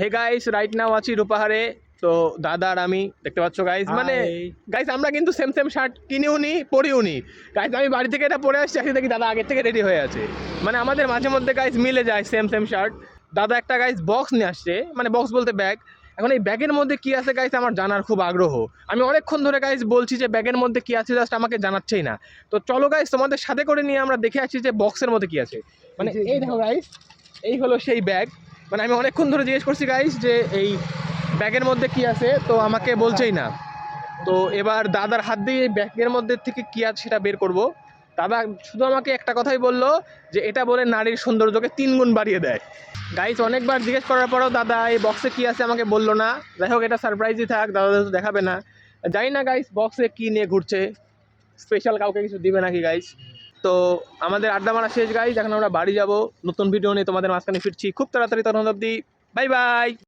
Hey guys right now আছি রূপাহারে। তো দাদা আর আমি দেখতে পাচ্ছ গাইস মানে গাইস আমরা কিন্তু সেম সেম শার্ট কিনেও নি পরেও নি। গাইস আমি বাড়ি থেকে এটা পরে আসছি আসি দেখি দাদা আগের থেকে রেডি হয়ে আছে। মানে আমাদের মাঝে মধ্যে গাইস মিলে যায় সেম সেম শার্ট দাদা একটা গাইস বক্স নিয়ে আসছে মানে বক্স বলতে ব্যাগ এখন এই ব্যাগের মধ্যে কি আছে গাইস আমার জানার খুব আগ্রহ। আমি অনেকক্ষণ ধরে গাইস বলছি যে ব্যাগের মধ্যে কি আছে জাস্ট আমাকে জানাচ্ছেই না। তো চলো গাইস তোমাদের সাথে করে নিয়ে আমরা দেখে আসছি যে বক্সের মধ্যে কি আছে। মানে এই দেখো গাইস এই হলো সেই ব্যাগ মানে আমি অনেকক্ষণ ধরে জিজ্ঞেস করছি গাইস যে এই ব্যাগের মধ্যে কি আছে? তো আমাকে বলছেই না। তো এবার দাদার হাত দিয়ে এই ব্যাগের মধ্যে থেকে কি আছে সেটা বের করব। দাদা শুধু আমাকে একটা কথাই বলল যে, এটা বলে নারীর সৌন্দর্যকে তিন গুণ বাড়িয়ে দেয়। গাইস অনেকবার জিজ্ঞেস করার পরও দাদা এই বক্সে কি আছে আমাকে বলল না। যাই হোক, এটা সারপ্রাইজই থাক দাদা তো দেখাবে না। জানি না গাইস বক্সে কি নিয়ে ঘুরছে। স্পেশাল কাউকে কিছু দিবে নাকি গাইস তো আমাদের আড্ডা মারা শেষ গাইজ এখন আমরা বাড়ি যাব। নতুন ভিডিও নিয়ে তোমাদের মাঝখানে ফিরছি। খুব তাড়াতাড়ি তখন অব্দি বাই বাই